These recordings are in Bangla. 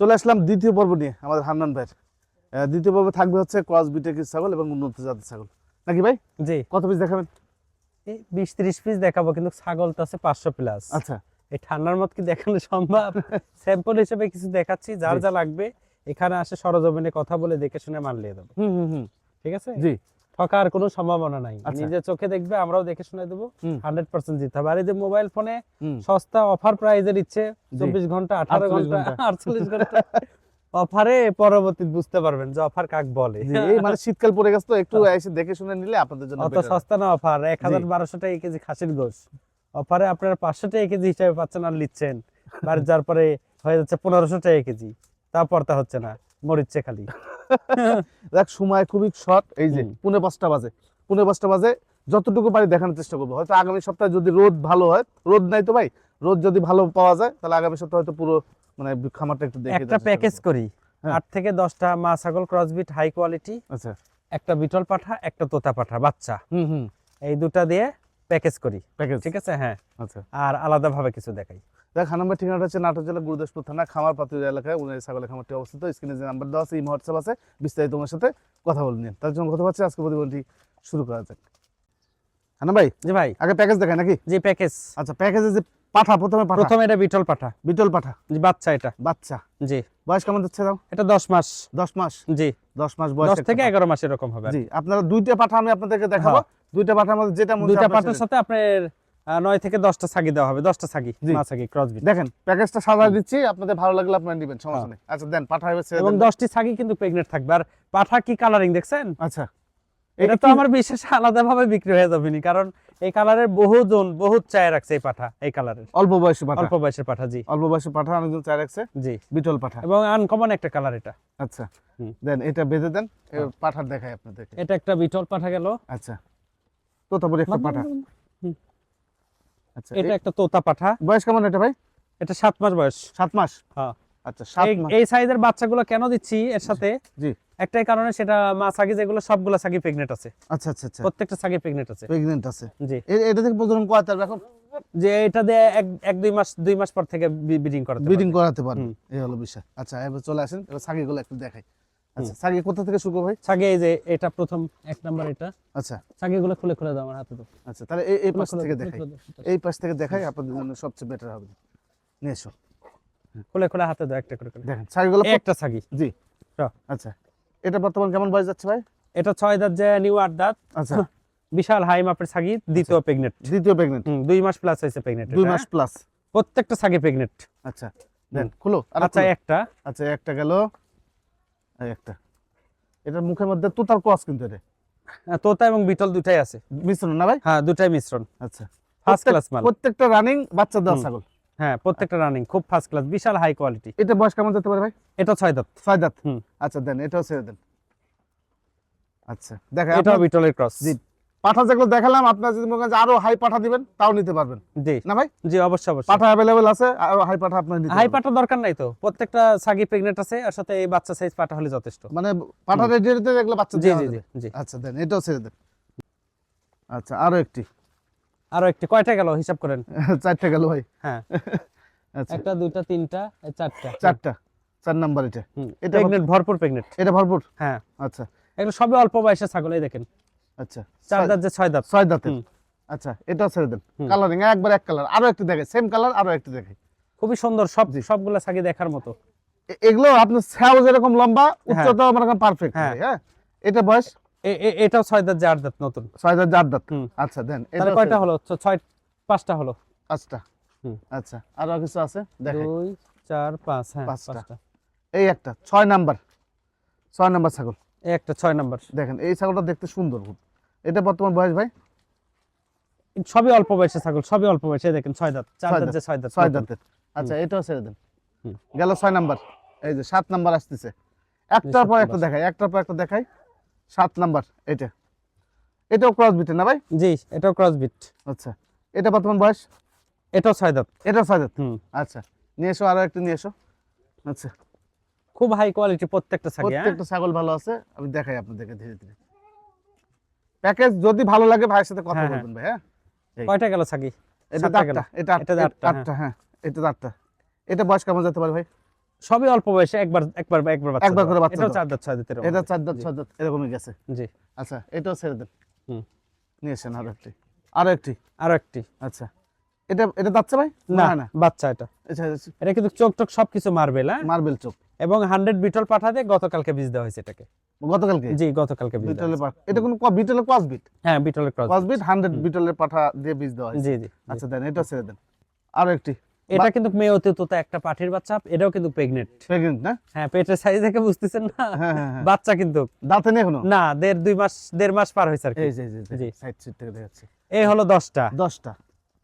চলে আসলাম দ্বিতীয় পর্ব নিয়ে আমাদের হান্নান ভাইয়ের। দ্বিতীয় পর্বে থাকবে হচ্ছে ক্রস বিটের ছাগল এবং উন্নত জাতের ছাগল। নাকি ভাই? জি। কত পিস দেখাবেন? এই বিশ ত্রিশ পিস দেখাবো কিন্তু ছাগল তো আছে পাঁচশো প্লাস আচ্ছা। এই ঠান্ডার মত কি দেখানো সম্ভব? স্যাম্পল হিসেবে কিছু দেখাচ্ছি যার যা লাগবে এখানে আসে সরজমিনে কথা বলে দেখে শুনে মানলিয়ে দেবো হুম হুম হুম। ঠিক আছে? জি। ঠকার কোনো সম্ভাবনা নাই। আচ্ছা। নিজের চোখে দেখবে আমরাও দেখে শুনে দেবো হান্ড্রেড পার্সেন্ট জিতে হবে। আর এই যে মোবাইল ফোনে সস্তা অফার প্রাইজের ইচ্ছে চব্বিশ ঘণ্টা আঠারো ঘণ্টা। আটচল্লিশ ঘণ্টা। অফারে পরবর্তী বুঝতে পারবেন যে অফার কাক বলে। এই মানে শীতকাল পড়ে গেছে তো একটু এসে দেখে শুনে নিলে আপনাদের জন্য অত সস্তা না অফার এক হাজার বারোশো টাকা কেজি খাসির গোস অফারে আপনারা পাঁচশো টাকা কেজি হিসাবে পাচ্ছেন আর নিচ্ছেন। বাড়ি যার পরে হয়ে যাচ্ছে পনেরোশো টাকা কেজি। তা পড়তা হচ্ছে না। মরিচ্ছে খালি। দেখ সময় খুবই শর্ট এই যে পুনে পাঁচটা বাজে। পুনে পাঁচটা বাজে যতটুকু পারি দেখানোর চেষ্টা করব। হয়তো আগামী সপ্তাহে যদি রোদ ভালো হয় রোদ নাই তো ভাই রোদ যদি ভালো পাওয়া যায় তাহলে আগামী সপ্তাহে হয়তো পুরো মানে খামারটা একটু দেখে একটা প্যাকেজ করি। হ্যাঁ। আট থেকে দশটা মা ছাগল ক্রসবিট হাই কোয়ালিটি আচ্ছা। একটা বিটল পাঠা একটা তোতা পাঠা বাচ্চা। হুম হুম। এই দুটা দিয়ে প্যাকেজ করি। প্যাকেজ ঠিক আছে? হ্যাঁ। আচ্ছা। আর আলাদা ভাবে কিছু দেখাই। দেখ নাম্বার ঠিকানাটা হচ্ছে নাটোর জেলা গুরুদাসপুর থানা খামার পাতুরি এলাকায় উনি ছাগলের খামারটি অবস্থিত। স্ক্রিনে যে নাম্বার দেওয়া আছে এই হোয়াটসঅ্যাপ আছে বিস্তারিত তোমার সাথে কথা বলে নিন তার জন্য কথা পাচ্ছি আজকে প্রতিবেদনটি শুরু করা যাক। হানা ভাই জি ভাই। আগে প্যাকেজ দেখায় নাকি? জি প্যাকেজ আচ্ছা প্যাকেজে যে পাঠা প্রথমে পাঠা। প্রথমে এটা বিটল পাঠা। বিটল পাঠা। জি বাচ্চা এটা। বাচ্চা। জি। বয়স কেমন যাচ্ছে দাও এটা দশ মাস। দশ মাস? জি। দশ মাস বয়স দশ থেকে এগারো মাস এরকম হবে। জি আপনারা দুইটা পাঠা আমি আপনাদেরকে দেখাবো। দুইটা পাঠার মধ্যে যেটা মন দুইটা সেটা- সাথে আপনার নয় থেকে দশটা ছাগি দেওয়া হবে। দশটা ছাগি জি। মা ছাগি ক্রসবিট দেখেন প্যাকেজটা সাজা দিচ্ছি আপনাদের ভালো লাগলে আপনারা নেবেন সমস্যা হ্যাঁ। নেই। আচ্ছা দেন পাঠা হবে এবং দশটি ছাগি কিন্তু প্রেগনেন্ট থাকবে। আর পাঠা কি কালারিং দেখছেন? আচ্ছা। এটা তো আমার বিশেষ আলাদা ভাবে বিক্রি হয়ে যাবে নি কারণ এই কালারের বহু জন বহুত চায় রাখছে এই পাঠা এই কালারের অল্প বয়সী পাঠা। অল্প বয়সের পাঠা জি। অল্প বয়সী পাঠা অনেকজন চায় রাখছে। জি। বিটল পাঠা। এবং আনকমন একটা কালার এটা। আচ্ছা। দেন এটা বেঁধে দেন হ্যাঁ। পাঠার দেখাই আপনাদেরকে। এটা একটা বিটল পাঠা গেল। আচ্ছা। তোতাপুরি একটা পাঠা। আচ্ছা এটা একটা তোতা পাঠা। বয়স কেমন এটা ভাই? এটা সাত মাস বয়স। সাত মাস? হ্যাঁ। আচ্ছা সাত এই- মাস। এই সাইজের বাচ্চাগুলো কেন দিচ্ছি এর সাথে? জি। একটাই কারণে সেটা মা ছাগি যেগুলো সবগুলো ছাগি প্রেগনেন্ট আছে। আচ্ছা আচ্ছা আচ্ছা। প্রত্যেকটা প্রেগনেন্ট আছে। প্রেগনেন্ট আছে। জি। এটা থেকে প্রজনন করাতে পারবে এখন? যে এটা দিয়ে এক এক দুই মাস দুই মাস পর থেকে ব্রিডিং করাতে ব্রিডিং করাতে পারবে। এই হলো বিষয়। আচ্ছা এবার চলে আসেন। এবার ছাগিগুলো একটু দেখাই। আচ্ছা ছাগি কোথা থেকে শুরু ভাই? ছাগি এই যে এটা প্রথম এক নাম্বার এটা। আচ্ছা। ছাগিগুলো খুলে খুলে দাও আমার হাতে দাও আচ্ছা তাহলে এই এই পাশ থেকে দেখাই। এই পাশ থেকে দেখাই আপনাদের জন্য সবচেয়ে বেটার হবে। নিয়ে এসো। খুলে খুলে হাতে দাও একটা করে দেখেন ছাগিগুলো এই একটা ছাগি জি। আচ্ছা এটা বর্তমান কেমন বয়স যাচ্ছে ভাই? এটা ছয় দাঁত যে নিউ আট দাঁত। আচ্ছা। বিশাল হাই মাপের ছাগি দ্বিতীয় প্রেগনেন্ট দ্বিতীয় প্রেগনেন্ট দুই মাস প্লাস হয়েছে প্রেগনেন্ট দুই মাস প্লাস প্রত্যেকটা ছাগি প্রেগনেন্ট আচ্ছা দেন খুলো। আচ্ছা একটা। আচ্ছা একটা গেল। একটা। এটার মুখের মধ্যে তোতার ক্রস কিন্তু এটা। আহ, তোতা এবং বিটল দুটাই আছে। মিশ্রণ না ভাই? হ্যাঁ দুটাই মিশ্রণ। আচ্ছা। ফার্স্ট ক্লাস মাল। প্রত্যেকটা রানিং বাচ্চা দেওয়া ছাগল। হ্যাঁ প্রত্যেকটা রানিং খুব ফার্স্ট ক্লাস বিশাল হাই কোয়ালিটি এটা বয়স কেমন যেতে পারে ভাই? এটা ছয় দাঁত। ছয় দাঁত। হুম। আচ্ছা দেন এটাও ছেড়ে দেন। আচ্ছা দেখা এটাও বিটলের ক্রস জি। পাঠা যেগুলো দেখালাম আপনার যদি মনে করেন আরও হাই পাঠা দিবেন তাও নিতে পারবেন। জি। না ভাই? জি অবশ্যই অবশ্যই। পাঠা অ্যাভেলেবেল আছে আরও হাই পাঠা আপনার নিতে হাই। পাটা দরকার নাই তো। প্রত্যেকটা ছাগি প্রেগনেন্ট আছে আর সাথে এই বাচ্চা সাইজ পাটা হলে যথেষ্ট। মানে পাঠা রেডি রেডি দেখলে বাচ্চা জি জি জি আচ্ছা দেন এটাও ছেড়ে দেন। আচ্ছা আরও একটি। আরও একটি। কয়টা গেল হিসাব করেন? চারটা গেল ভাই। হ্যাঁ। আচ্ছা। একটা দুইটা তিনটা এই চারটা। চারটা। চার নাম্বার এটা। এটা প্রেগনেন্ট ভরপুর প্রেগনেন্ট এটা ভরপুর? হ্যাঁ। আচ্ছা। এগুলো সবই অল্প বয়সের ছাগল এই দেখেন। আচ্ছা চার ছয়- দাঁত যে ছয় দাঁত। ছয় দাঁতের। আচ্ছা এটাও ছেড়ে দেন কালারিং একবার এক কালার আরও একটু দেখে সেম কালার আরও একটু দেখে। খুবই সুন্দর সব সবগুলা দেখার মতো। এ- এগুলো আপনার ছাও যেরকম লম্বা উচ্চতাও পারফেক্ট হ্যাঁ। হ্যাঁ এটা বয়স? এ- এ- এটাও ছয় দাঁত যে আট দাঁত নতুন। ছয় হাজার চার দাঁত। আচ্ছা দেন তাহলে কয়টা হলো? ছয় পাঁচটা হলো। পাঁচটা। আচ্ছা আরও কিছু আছে? দুই চার পাঁচ হ্যাঁ। পাঁচটা। এই একটা ছয় নাম্বার। ছয় নাম্বার ছাগল। এই একটা ছয় নাম্বার। দেখেন এই ছাগলটা দেখতে সুন্দর খুব। এটা বর্তমান বয়স ভাই? সবই অল্প বয়সে ছাগল সবই অল্প বয়সে দেখেন ছয় দাঁত চার দাঁত যে ছয় দাঁত ছয়। দাঁতের। আচ্ছা এটাও ছেড়ে দেন। গেল ছয় নাম্বার এই যে সাত নাম্বার আসতেছে। একটার পর একটা দেখাই একটার পর একটা দেখাই। সাত নাম্বার এটা। এটাও ক্রস বিট না ভাই? জি এটাও ক্রস বিট আচ্ছা এটা বর্তমান বয়স? এটাও ছয় দাঁত। এটাও ছয় দাঁত? আচ্ছা নিয়ে এসো আরও একটা নিয়ে এসো। আচ্ছা। খুব হাই কোয়ালিটি প্রত্যেকটা ছাগল হ্যাঁ? প্রত্যেকটা ছাগল ভালো আছে আমি দেখাই আপনাদেরকে ধীরে ধীরে। প্যাকেজ যদি ভালো লাগে ভাইয়ের সাথে কথা হ্যাঁ, হ্যাঁ। বলবেন ভাই হ্যাঁ কয়টা গেল ছাগি এটা আটটা এটা এটা আটটা আটটা, আটটা হ্যাঁ। এটা আটটা এটা বয়স কেমন যেতে পারে ভাই? সবই অল্প বয়সে একবার একবার একবার বাচ্চা একবার করে বাচ্চা দেওয়া। চার দাঁত ছয় দাঁতের এটা চার দাঁত ছয় দাঁত এরকমই গেছে। জি। আচ্ছা এটাও ছেড়ে দেন। হুম। নিয়ে এসেন আরও একটি। আরও একটি? আরও একটি। আচ্ছা। এটা এটা যাচ্ছে ভাই? না না? বাচ্চা এটা। আচ্ছা এটা কিন্তু চোখ টোক সবকিছু মারবেল হ্যাঁ? মার্বেল চোখ। এবং হান্ড্রেড বিটল পাঠা পাঠাতে গতকালকে বীজ দেওয়া হয়েছে এটাকে। গতকালকে? জি গতকালকে বিটলের পাঠা এটা কোন বিটলের ক্রস বিট হ্যাঁ বিটলের ক্রস ক্রস বিট হান্ড্রেড বিটলের পাঠা দিয়ে বীজ দেওয়া জি জি জি। আচ্ছা দেন এটা ছেড়ে দেন। আরও একটি। এটা কিন্তু মেয়ে অতি তোতা একটা পাঠির বাচ্চা এটাও কিন্তু প্রেগনেন্ট প্রেগনেন্ট না? হ্যাঁ পেটের সাইজ দেখে বুঝতেছেন না? হ্যাঁ হ্যাঁ হ্যাঁ। বাচ্চা কিন্তু। দাঁতে নেই এখনও? না দেড় দুই মাস দেড় মাস পার হয়েছে আর কি। এই জি। যে সাইড সিট থেকে দেখাচ্ছি। এই হলো দশটা। দশটা।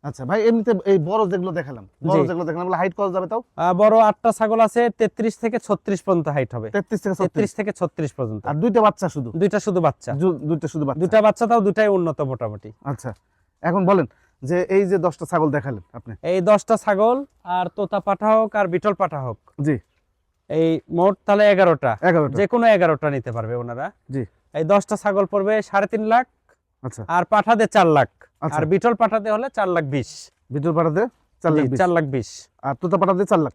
আচ্ছা ভাই এমনিতে এই বড় যেগুলো দেখালাম বড় যেগুলো দেখালাম হাইট কত যাবে তাও? বড় আটটা ছাগল আছে তেত্রিশ থেকে ছত্রিশ পর্যন্ত হাইট হবে। তেত্রিশ থেকে তেত্রিশ ছত্রিশ থেকে ছত্রিশ পর্যন্ত। আর দুইটা বাচ্চা শুধু? দুইটা শুধু বাচ্চা। দুইটা শুধু বাচ্চা। দুইটা বাচ্চা তাও দুটাই উন্নত মোটামুটি। আচ্ছা এখন বলেন যে এই যে দশটা ছাগল দেখালেন আপনি। এই দশটা ছাগল আর তোতা পাঠা হোক আর বিটল পাঠা হোক জি। এই মোট তাহলে এগারোটা। এগারোটা। যে কোনো এগারোটা নিতে পারবে ওনারা। জি। এই দশটা ছাগল পড়বে সাড়ে তিন লাখ আচ্ছা। আর পাঠাতে চার লাখ। আর বিটল পাঠাতে হলে চার লাখ বিশ। ভিতর পাঠাতে চার লাখ চার লাখ বিশ। আর তোতা পাঠাতে চার লাখ?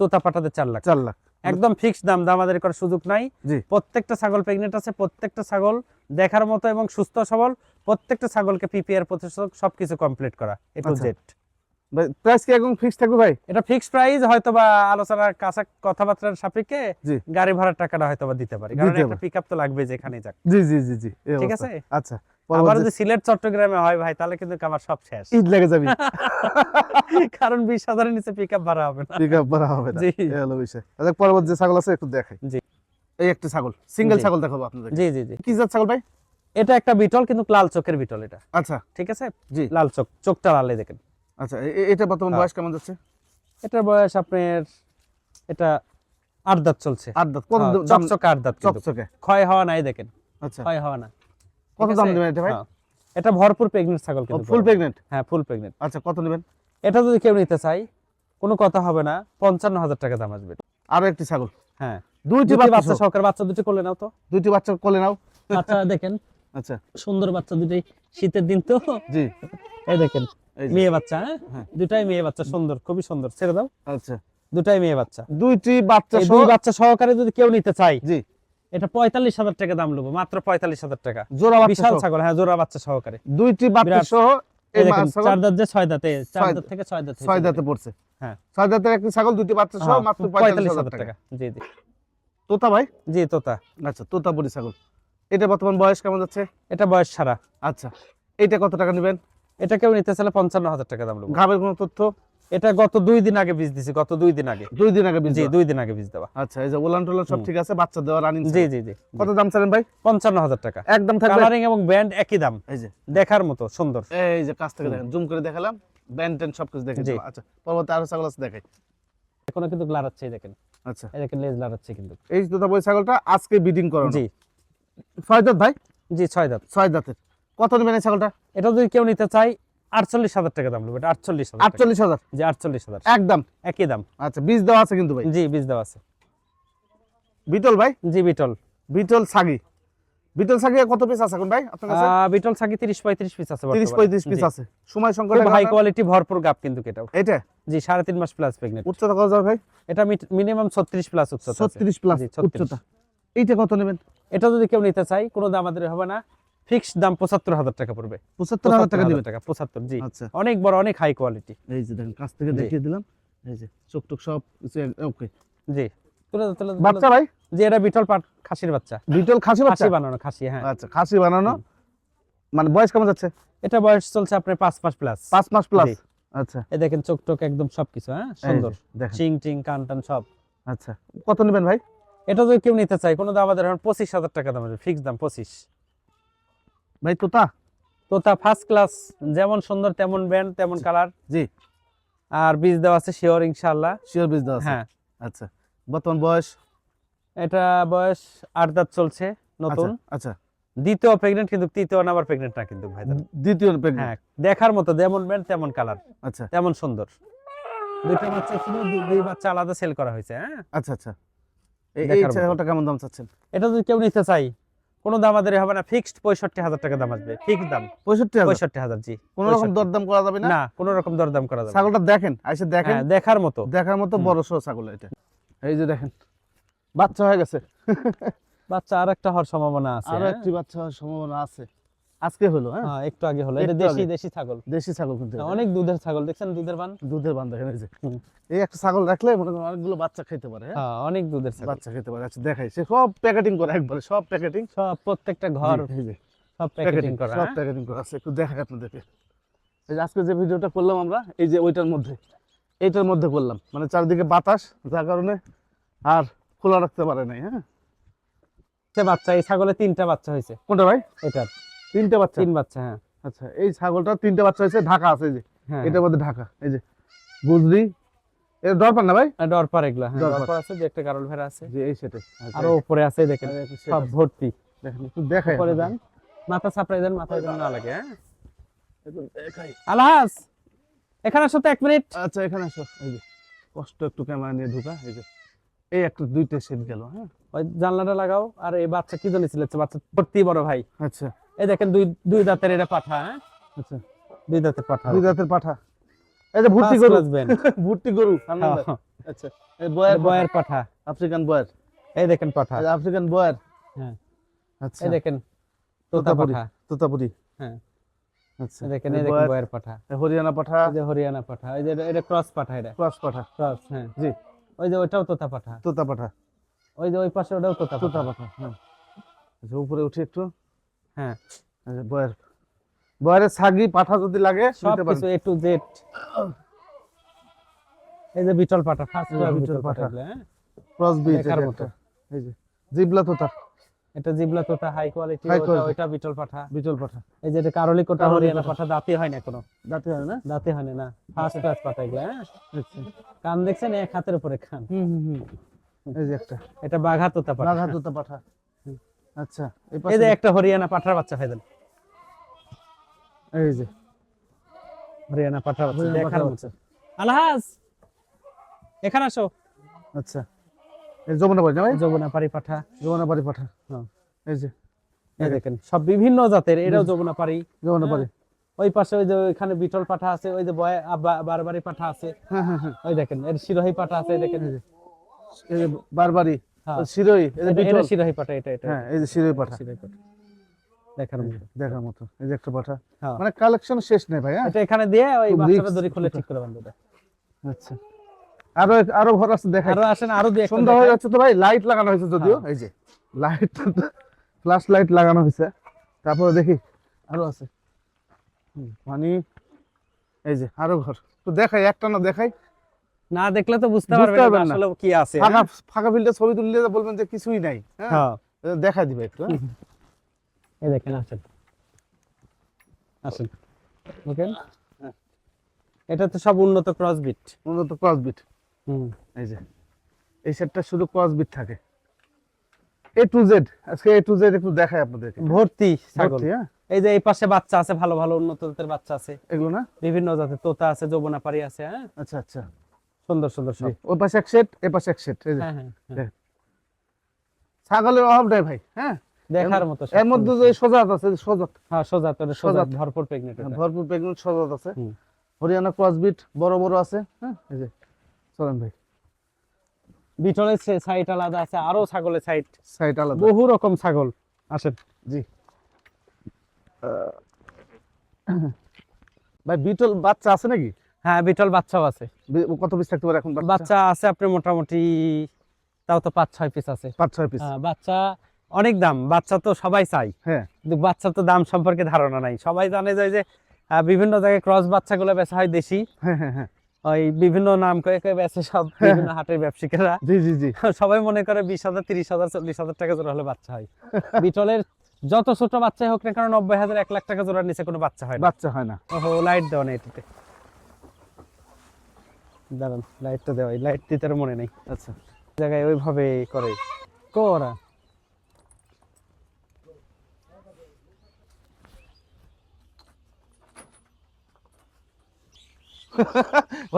তোতা পাঠাতে চার লাখ। চার লাখ। একদম ফিক্সড দাম দামাদারি করার সুযোগ নাই। প্রত্যেকটা ছাগল প্রেগনেন্ট আছে প্রত্যেকটা ছাগল দেখার মতো এবং সুস্থ সবল প্রত্যেকটা ছাগলকে পিপিআর প্রতিষেধক সবকিছু কমপ্লিট করা এ টু আচ্ছা। জেড প্রাইস কি এখন ফিক্স থাকবে ভাই? এটা ফিক্সড প্রাইস হয়তো বা আলোচনার কাছা কথাবার্তার সাপেক্ষে গাড়ি ভাড়ার টাকাটা হয়তো বা দিতে পারি। কারণ একটা। পিকআপ তো লাগবে যেখানে যাক। জি জি জি জি ঠিক আছে? আচ্ছা। আবার যদি সিলেট চট্টগ্রামে হয় ভাই তাহলে কিন্তু আমার সব শেষ। ঈদ লেগে যাবি। কারণ বিশ হাজারের নিচে পিকআপ ভাড়া হবে না। পিক আপ করা হবে না। হলো বিষয়। আচ্ছা পরবর্তী যে ছাগল আছে একটু দেখাই। জি। এই একটা ছাগল সিঙ্গেল ছাগল দেখাবো আপনাদের জি জি জি। কি জাত ছাগল ভাই? এটা একটা বিটল কিন্তু লাল চোখের বিটল এটা। আচ্ছা। ঠিক আছে? জি। লাল চোখ চোখটা লালে দেখেন। আচ্ছা এটা বর্তমান হ্যাঁ। বয়স কেমন যাচ্ছে? এটার বয়স আপনার এটা আট দাঁত চলছে। আট দাঁত। কত হ্যাঁ, চকচকে আট দাঁত চকচকে। ক্ষয় হওয়া নাই দেখেন। আচ্ছা। ক্ষয় হওয়া না। কত দাম? দেবেন এটা ভাই? হ্যাঁ। এটা ভরপুর প্রেগনেন্ট ছাগল কিন্তু ফুল প্রেগনেন্ট হ্যাঁ ফুল প্রেগনেন্ট আচ্ছা কত নেবেন? এটা যদি কেউ নিতে চাই কোনো কথা হবে না পঞ্চান্ন হাজার টাকা দাম আসবে। আরও একটি ছাগল। হ্যাঁ। দুইটি বাচ্চা। সহকারে বাচ্চা দুটি করলে নাও তো। দুইটি বাচ্চা কোলে নাও। বাচ্চা দেখেন। আচ্ছা। সুন্দর বাচ্চা দুটি শীতের দিন তো। জি। এই দেখেন এই মেয়ে বাচ্চা হ্যাঁ? হ্যাঁ। দুটাই মেয়ে বাচ্চা সুন্দর খুবই সুন্দর। ছেড়ে দাও। আচ্ছা। দুটাই মেয়ে বাচ্চা। দুইটি বাচ্চা দুই বাচ্চা সহকারে যদি কেউ নিতে চাই জি। এটা পঁয়তাল্লিশ হাজার টাকা দাম নেব মাত্র পঁয়তাল্লিশ হাজার টাকা। জোড়া বিশাল ছাগল হ্যাঁ জোড়া বাচ্চা সহকারে। দুইটি বাচ্চা। সহ এই এই দেখেন মা- ছাগল চার দাঁত যে ছয় দাঁতে চার দাঁত থেকে ছয় দাঁত ছয় দাঁতে পড়ছে। হ্যাঁ। ছয় দাঁতের একটি ছাগল দুইটি বাচ্চা সহ মাত্র পঁয়তাল্লিশ হাজার টাকা। জি জি। তোতা ভাই? জি তোতা। আচ্ছা তোতাপুরি ছাগল। এটা বর্তমান বয়স কেমন যাচ্ছে? এটা বয়স ছাড়া আচ্ছা এইটা কত টাকা নেবেন? এটা কেউ নিতে চাইলে পঞ্চান্ন হাজার টাকা দাম ঘাবের কোনো তথ্য? এটা গত দুই দিন আগে বীজ দিছি গত দুই দিন আগে। দুই দিন আগে বীজ জি দুই দিন আগে বীজ দেওয়া। আচ্ছা এই যে ওলান টোলান সব ঠিক আছে বাচ্চা দেওয়া রানিং জি জি জি কত দাম চালেন ভাই? হাজার টাকা। একদম থাকবে? কালারিং এবং ব্যান্ড একই দাম। এই যে। দেখার মতো সুন্দর। এই যে কাছ থেকে দেখেন জুম করে দেখালাম ব্যান্ড ট্যান্ড সবকিছু দেখে। আচ্ছা পরবর্তী আরও ছাগল আছে দেখাই। এখনও কিন্তু লাড়াচ্ছে দেখেন। আচ্ছা। এই দেখেন লেজ লাড়াচ্ছে কিন্তু। এই তোতাপুরি ছাগলটা আজকে বিডিং করানো। জি। ছয় দাঁত ভাই? জি ছয় দাঁত। ছয় দাঁতের। কত নেবেন এই ছাগলটা? এটা যদি কেউ নিতে চাই আটচল্লিশ হাজার টাকা দাম নেব এটা আটচল্লিশ হাজার আটচল্লিশ হাজার? জি আটচল্লিশ হাজার। একদম? একই দাম। আচ্ছা বীজ দেওয়া আছে কিন্তু ভাই? জি বীজ দেওয়া আছে। বিটল ভাই? জি বিটল। বিটল বিটল কত পিস আছে এখন ভাই আপনার কাছে? বিটল সাকি তিরিশ পঁয়ত্রিশ পিস আছে তিরিশ পঁয়ত্রিশ পিস আছে। সময় সংকট হাই কোয়ালিটি ভরপুর গাপ কিন্তু এটাও। এটা? জি সাড়ে তিন মাস প্লাস প্রেগনেন্ট উচ্চতা কত যাবে ভাই? এটা মিনিমাম ছত্রিশ প্লাস উচ্চতা আছে। ছত্রিশ প্লাস জি, 36 উচ্চতা। এইটা কত নেবেন? এটা যদি কেউ নিতে চাই কোনো দাম আমাদের হবে না। ফিক্সড দাম পঁচাত্তর হাজার টাকা পড়বে। পঁচাত্তর হাজার টাকা 75,000 নেবেন টাকা পঁচাত্তর জি। আচ্ছা। অনেক বড় অনেক হাই কোয়ালিটি এই যে দেখেন কাছ থেকে দেখিয়ে দিলাম। এই যে চোখ টোক সব কিছু ওকে জি। বাচ্চা ভাই? জি এটা বিটল পাট খাসির বাচ্চা। বিটল খাসি বাচ্চা? খাসি বানানো খাসি হ্যাঁ। আচ্ছা খাসি বানানো? মানে বয়স কেমন যাচ্ছে? এটা বয়স চলছে আপনার পাঁচ মাস প্লাস পাঁচ মাস প্লাস আচ্ছা। এই দেখেন চোখ টোক একদম সবকিছু হ্যাঁ সুন্দর। চিং টিং কান টান সব। আচ্ছা। কত নেবেন ভাই? এটা যদি কেউ নিতে চাই কোনো দাম আমাদের এখন পঁচিশ হাজার টাকা দাম আছে ফিক্স দাম পঁচিশ। ভাই তোতা? তোতা ফার্স্ট ক্লাস যেমন সুন্দর তেমন ব্যান্ড তেমন কালার জি। আর বীজ দেওয়া আছে শিওর ইনশাল্লাহ শিওর বীজ দেওয়া আছে? হ্যাঁ। আচ্ছা। বর্তমান বয়স? এটা বয়স আট দাঁত চলছে নতুন। আচ্ছা আচ্ছা। দ্বিতীয় প্রেগনেন্ট কিন্তু তৃতীয় নাম্বার প্রেগনেন্ট না কিন্তু ভাই দ্বিতীয় pregnant। হ্যাঁ দেখার মতো যেমন ব্র্যান্ড তেমন কালার আচ্ছা। তেমন সুন্দর। দুইটা বাচ্চা ছিল দুই বাচ্চা আলাদা সেল করা হয়েছে হ্যাঁ। আচ্ছা আচ্ছা। এই। ছাগলটা কেমন দাম চাচ্ছেন? এটা যদি কেউ নিতে চাই কোনো দাম আদারি হবে না ফিক্সড পঁয়ষট্টি হাজার টাকা দাম আসবে ফিক্সড দাম। পঁয়ষট্টি পঁয়ষট্টি হাজার জি কোনো রকম দরদাম করা যাবে না? কোনো রকম দরদাম করা যাবে। ছাগলটা দেখেন আইসে দেখেন। হ্যাঁ দেখার মতো। দেখার মতো বড় সহ ছাগল এটা। এই যে দেখেন বাচ্চা হয়ে গেছে। বাচ্চা আর একটা হওয়ার সম্ভাবনা আছে আরও হ্যাঁ? একটি বাচ্চা হওয়ার সম্ভাবনা আছে। আজকে হলো হ্যাঁ? হ্যাঁ একটু আগে হলো। এটা দেশি দেশি ছাগল। দেশি ছাগল কিন্তু অনেক দুধের ছাগল। দেখছেন দুধের বান? দুধের বান দেখেন এই যে। এই একটা ছাগল রাখলে মনে করেন অনেকগুলো বাচ্চা খেতে পারে হ্যাঁ? হ্যাঁ অনেক দুধের ছাগল। বাচ্চা খেতে পারে। আচ্ছা দেখাই। সে সব প্যাকেটিং করে একবারে সব প্যাকেটিং। সব প্রত্যেকটা ঘর এই যে। সব প্যাকেটিং করা সব হ্যাঁ? প্যাকেটিং করা আছে। একটু দেখাই আপনাদেরকে। এই যে আজকে যে ভিডিওটা করলাম আমরা এই যে ওইটার মধ্যে এইটার মধ্যে করলাম। মানে চারিদিকে বাতাস যার কারণে আর খোলা রাখতে পারে নাই হ্যাঁ? সে বাচ্চা এই ছাগলে তিনটা বাচ্চা হয়েছে। কোনটা ভাই? এটার। তিনটে বাচ্চা। তিন বাচ্চা হ্যাঁ। আচ্ছা এই ছাগলটা তিনটে বাচ্চা হয়েছে ঢাকা আছে এই যে। হ্যাঁ। এটার মধ্যে ঢাকা এই যে। গুজরি। এটা দরকার না ভাই? ডরপার এগুলা হ্যাঁ। ডরপার। ডরপার আছে যে একটা কারল ভেড়া আছে। যে এই সেটে। আরও উপরে আছে দেখেন সব ভর্তি। দেখেন একটু দেখাই উপরে যান। মাথা ছাপড়াই দেন মাথায় যেন না লাগে হ্যাঁ। আলহাস এখানে আসো তো এক মিনিট। আচ্ছা এখানে আসো এই যে। কষ্ট একটু ক্যামেরা নিয়ে ঢুকা এই যে। এই একটা দুইটা সেট গেল হ্যাঁ? ওই জানলাটা লাগাও আর এই বাচ্চা কি জানি ছিল? বাচ্চা ভর্তি বড় ভাই। আচ্ছা। এই দেখেন দুই দুই দাঁতের এটা পাঠা হ্যাঁ? আচ্ছা। দুই দাঁতের পাঠা। দুই জাতের পাঠা। এই যে ভর্তি গরু। band। ভর্তি গরু। হ্যাঁ, আচ্ছা এই বয়ার বয়ের পাঠা। African Boer. এই দেখেন পাঠা। এই আফ্রিকান বয়ার। হ্যাঁ। আচ্ছা। এই দেখেন তোতা। পাঠা। তোতাপুরি। হ্যাঁ। আচ্ছা। দেখেন এই দেখেন বয়ার, পাঠা। হরিয়ানা পাঠা। এই যে হরিয়ানা পাঠা। এই যে এটা ক্রস পাঠা এটা। ক্রস পাঠা। ক্রস হ্যাঁ। জি। ওই যে ওইটাও তোতা পাঠা তোতা পাঠা ওই যে ওই পাশে ওটাও তোতা তোতা পাঠা হ্যাঁ। আচ্ছা উপরে উঠে একটু। হ্যাঁ। বয়ের বয়ের ছাগি পাঠা যদি লাগে সব। কিছু এ টু জেড এই যে বিটল পাঠা ফার্স্ট বিটল পাঠা। হ্যাঁ। ক্রস বিট এর মত? এই যে জিবলা তোতা এটা জিবলা তোতা হাই কোয়ালিটি ওটা বিটল পাঠা। বিটল পাঠা। এই যে এটা কারলি কোটা হরিয়ানা পাঠা দাঁতে হয় না কোনো দাঁতে হয় না? দাঁতে হয় না ফার্স্ট ক্লাস পাঠা এগুলো হ্যাঁ? আচ্ছা। কান দেখছেন এক হাতের উপরে খান হুম হুম এই যে একটা। এটা বাঘা তোতা পাঠা। রাধা তোতা পাঠা। আচ্ছা এই এই যে একটা হরিয়ানা পাঠার বাচ্চা খাইদেন এই যে। হরিয়ানা পাঠার বাচ্চা দেখার মতো। আলহাজ! এখানে আসো। আচ্ছা। যমুনা না ভাই? যমুনা পারি পাঠা। যমুনা পাঠা হ্যাঁ। এই যে। এই দেখেন সব বিভিন্ন জাতের এটাও যমুনা পারি যমুনা বাড়ি ওই পাশে ওই যে ওইখানে বিটল পাঠা আছে ওই যে বয় বারবারি পাঠা আছে। হ্যাঁ হ্যাঁ হ্যাঁ। ওই দেখেন এর শিরোহী পাঠা আছে দেখেন। এই যে বারবারি হ্যাঁ। ওই শিরোই এই যে বিটল। শিরোহী পাঠা এটা এটা। হ্যাঁ এই যে শিরোই পাঠা। শিরোহী পাঠা। দেখার মতো। দেখার মতো এই যে একটা পাঠা। হ্যাঁ। মানে কালেকশন শেষ নেই ভাই হ্যাঁ? এটা এখানে দিয়ে ওই বাচ্চাটা দড়ি খুলে ঠিক করে বান্ধব আচ্ছা। আরও আরও ঘর আছে দেখাই। আরও আসেন আরও একটা সন্ধ্যা হয়ে যাচ্ছে তো ভাই লাইট লাগানো হয়েছে যদিও। হ্যাঁ। এই যে। লাইট ফ্ল্যাশ লাইট লাগানো হয়েছে। তারপরে দেখি আরও আছে। মানে এই যে আরও ঘর। তো দেখাই একটা না দেখাই। না দেখলে তো বুঝতে পারবেন না। আসলে কি আছে ফাঁকা হ্যাঁ? ফাঁকা ফিল্ডে ছবি তুললে তো বলবেন যে কিছুই নাই হ্যাঁ? হ্যাঁ। দেখাই দিবে একটু? এই দেখেন আসেন। আসেন। ওকে। এটা তো সব উন্নত ক্রস বিট উন্নত ক্রস বিট হুম। এই যে এই সেটটা শুধু থাকে। এ টু জেড আজকে এ টু জেড একটু দেখাই আপনাদেরকে। ভর্তি ছাগল। হ্যাঁ। এই যে এই পাশে বাচ্চা আছে ভালো ভালো উন্নত জাতের বাচ্চা আছে। এগুলো না? বিভিন্ন জাতের তোতা আছে যৌবনা পারি আছে হ্যাঁ। আচ্ছা আচ্ছা। সুন্দর সুন্দর সব। ওই পাশে এক সেট এ পাশে এক সেট এই যে। হ্যাঁ হ্যাঁ। ছাগলের অভাব নাই ভাই হ্যাঁ। দেখার মতো এর মধ্যে যে সজাত আছে সজাত। হ্যাঁ সোজা তো সোজা সোজাত। ভরপুর প্রেগনেন্ট ভরপুর প্রেগনেন্ট সজাত আছে। হরিয়ানা ক্রসবিট বড় বড় আছে হ্যাঁ এই যে। চলেন ভাই। বিটলের সাইড আলাদা আছে আরও ছাগলের সাইড সাইড আলাদা। বহু রকম ছাগল। আসেন। জি। ভাই বিটল বাচ্চা আছে নাকি? হ্যাঁ বিটল বাচ্চাও আছে। কত পিস থাকতে পারে এখন বাচ্চা? বাচ্চা আছে আপনার মোটামুটি তাও তো পাঁচ ছয় পিস আছে। পাঁচ ছয় পিস বাচ্চা অনেক দাম বাচ্চা তো সবাই চাই হ্যাঁ। কিন্তু বাচ্চার তো দাম সম্পর্কে ধারণা নাই। সবাই জানে যায় যে বিভিন্ন জায়গায় ক্রস বাচ্চাগুলো বেচা হয় দেশি। হ্যাঁ হ্যাঁ হ্যাঁ। ওই বিভিন্ন নাম করে করে সব বিভিন্ন হাটের ব্যবসায়ীরা। জি জি জি। সবাই মনে করে বিশ হাজার তিরিশ হাজার চল্লিশ হাজার টাকা জোড়া হলে বাচ্চা হয়। বিটলের যত ছোট বাচ্চাই হোক না কারণ নব্বই হাজার এক লাখ টাকা জোড়ার নিচে কোনো বাচ্চা হয় বাচ্চা হয় না। ওহো লাইট দেওয়া নেই এটাতে। দাঁড়ান লাইটটা দেওয়া লাইট দিতে মনে নেই। আচ্ছা। জায়গায় ওইভাবে করে। কোরা।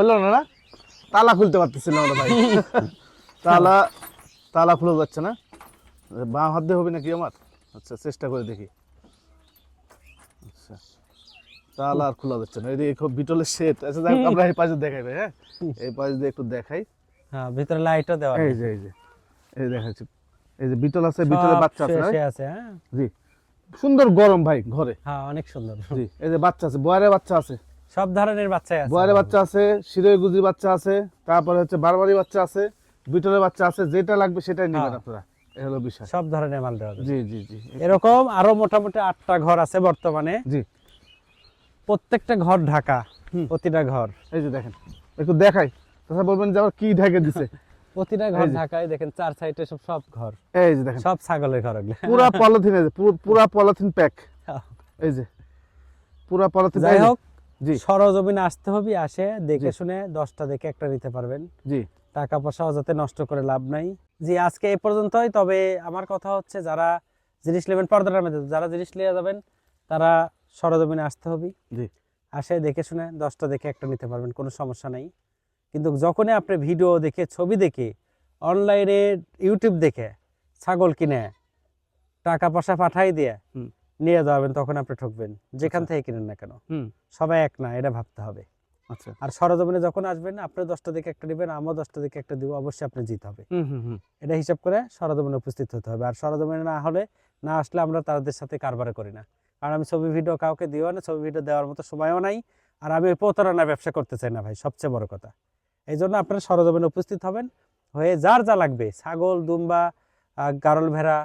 না না? তালা খুলতে পারতেছি না আমরা ভাই। তালা তালা খুলে যাচ্ছে না? বাঁ হাত দিয়ে হবে নাকি আমার? আচ্ছা চেষ্টা করে দেখি। আচ্ছা তালা আর খোলা যাচ্ছে না। এই খুব বিটলের শেড আচ্ছা যাই আমরা এই পাশে দেখাই ভাই হ্যাঁ? এই পাশে দিয়ে একটু দেখাই। হ্যাঁ ভিতরে লাইটও দেওয়া এই। যে এই যে এই দেখাচ্ছি। এই যে বিটল আছে বিটলের বাচ্চা আছে না? আছে হ্যাঁ। জি। সুন্দর গরম ভাই ঘরে। হ্যাঁ অনেক সুন্দর। জি এই যে বাচ্চা আছে বয়ারের বাচ্চা আছে। সব ধরনের বাচ্চা আছে। বয়ারের বাচ্চা আছে শিরোই গুজি বাচ্চা আছে তারপরে হচ্ছে বারবারি বাচ্চা আছে বিটলের বাচ্চা আছে যেটা লাগবে সেটাই নেবেন হ্যাঁ। আপনারা। এই হলো বিষয়। সব ধরনের মাল দেওয়া জি জি জি। এরকম আরও মোটামুটি আটটা ঘর আছে বর্তমানে। জি। প্রত্যেকটা ঘর ঢাকা প্রতিটা ঘর। এই যে দেখেন একটু দেখাই। তাছাড়া বলবেন যে আবার কি ঢেকে দিছে। প্রতিটা ঘর ঢাকায় দেখেন চার সাইডে সব সব ঘর। এই যে দেখেন। সব ছাগলের ঘর ওগুলো। পুরা পলিথিন পুরো- পলিথিন প্যাক। হ্যাঁ। এই যে। পুরা পলিথিন যাই হোক সরজমিনে আসতে হবে আসে দেখে শুনে দশটা দেখে একটা নিতে পারবেন। জি। টাকা পয়সা যাতে নষ্ট করে লাভ নাই। জি আজকে এই পর্যন্তই তবে আমার কথা হচ্ছে যারা জিনিস নেবেন পর্দাটার মধ্যে যারা জিনিস নিয়ে যাবেন তারা সরজমিনে আসতে হবে। জি। আসে দেখে শুনে দশটা দেখে একটা নিতে পারবেন কোনো সমস্যা নাই। কিন্তু যখনই আপনি ভিডিও দেখে ছবি দেখে অনলাইনে ইউটিউব দেখে ছাগল কিনে টাকা পয়সা পাঠাই দিয়ে। নিয়ে যাবেন তখন আপনি ঠকবেন। যেখান আচ্ছা। থেকে কিনেন না কেন। হুম। সবাই এক না এটা ভাবতে হবে। আচ্ছা। আর সরজমিনে যখন আসবেন আপনি দশটা দিকে একটা নেবেন আমিও দশটা দিকে একটা দিব অবশ্যই আপনি জিত হবে। হুম হুম হুম। এটা হিসাব করে সরজমিনে উপস্থিত হতে হবে। আর সরজমিনে না হলে না আসলে আমরা তাদের সাথে কারবার করি না। কারণ আমি ছবি ভিডিও কাউকে দিও না ছবি ভিডিও দেওয়ার মতো সময়ও নাই। আর আমি প্রতারণা ব্যবসা করতে চাই না ভাই সবচেয়ে বড় কথা। এই জন্য আপনারা সরজমিনে উপস্থিত হবেন হয়ে যার যা লাগবে ছাগল দুম্বা গারল ভেড়া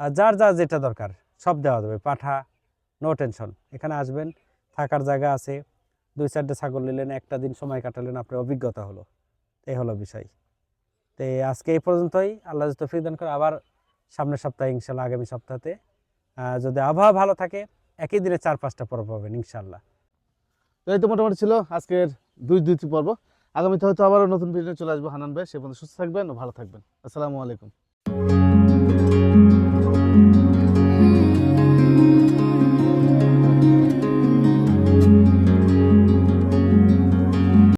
যার যা যেটা দরকার। সব দেওয়া যাবে, পাঠা নো টেনশন এখানে আসবেন, থাকার জায়গা আছে, দুই চারটে ছাগল নিলেন, একটা দিন সময় কাটালেন, আপনার অভিজ্ঞতা হলো। এই হলো বিষয়। তো আজকে এই পর্যন্তই, আল্লাহ তৌফিক দান করে, আবার সামনের সপ্তাহে, ইনশাল্লাহ আগামী সপ্তাহতে। যদি আবহাওয়া ভালো থাকে, একই দিনে চার পাঁচটা পর্ব পাবেন, ইনশাল্লাহ। তো এই তো মোটামুটি ছিল আজকের দুই, দুইটি পর্ব। আগামীতে হয়তো আবারও নতুন ভিডিও চলে আসব হানান ভাই। সে পর্যন্ত সুস্থ থাকবেন ও ভালো থাকবেন। আসসালামু আলাইকুম।